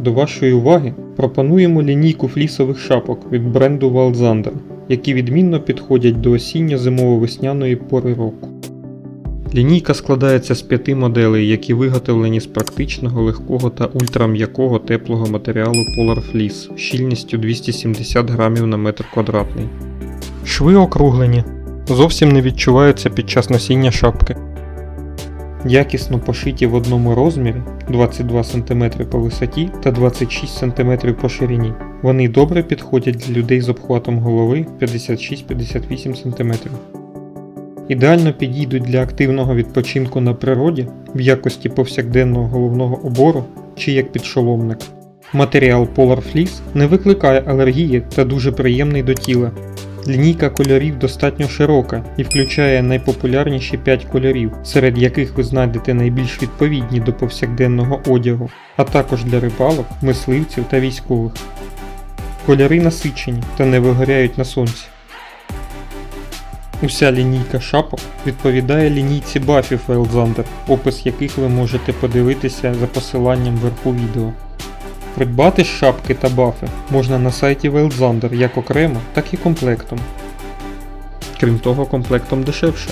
до вашої уваги пропонуємо лінійку флісових шапок від бренду Walzander, які відмінно підходять до осінньо-зимово-весняної пори року. Лінійка складається з п'яти моделей, які виготовлені з практичного, легкого та ультрам'якого теплого матеріалу Polar Fleece щільністю 270 грамів на метр квадратний. Шви округлені, зовсім не відчуваються під час носіння шапки. Якісно пошиті в одному розмірі 22 см по висоті та 26 см по ширині. Вони добре підходять для людей з обхватом голови 56-58 см. Ідеально підійдуть для активного відпочинку на природі в якості повсякденного головного обору чи як підшоломник. Матеріал Polar Fleece не викликає алергії та дуже приємний до тіла. Лінійка кольорів достатньо широка і включає найпопулярніші 5 кольорів, серед яких ви знайдете найбільш відповідні до повсякденного одягу, а також для рибалок, мисливців та військових. Кольори насичені та не вигоряють на сонці. Уся лінійка шапок відповідає лінійці бафів Велзандер, опис яких ви можете подивитися за посиланням вверху відео. Придбати шапки та бафи можна на сайті Велзандер як окремо, так і комплектом. Крім того, комплектом дешевше.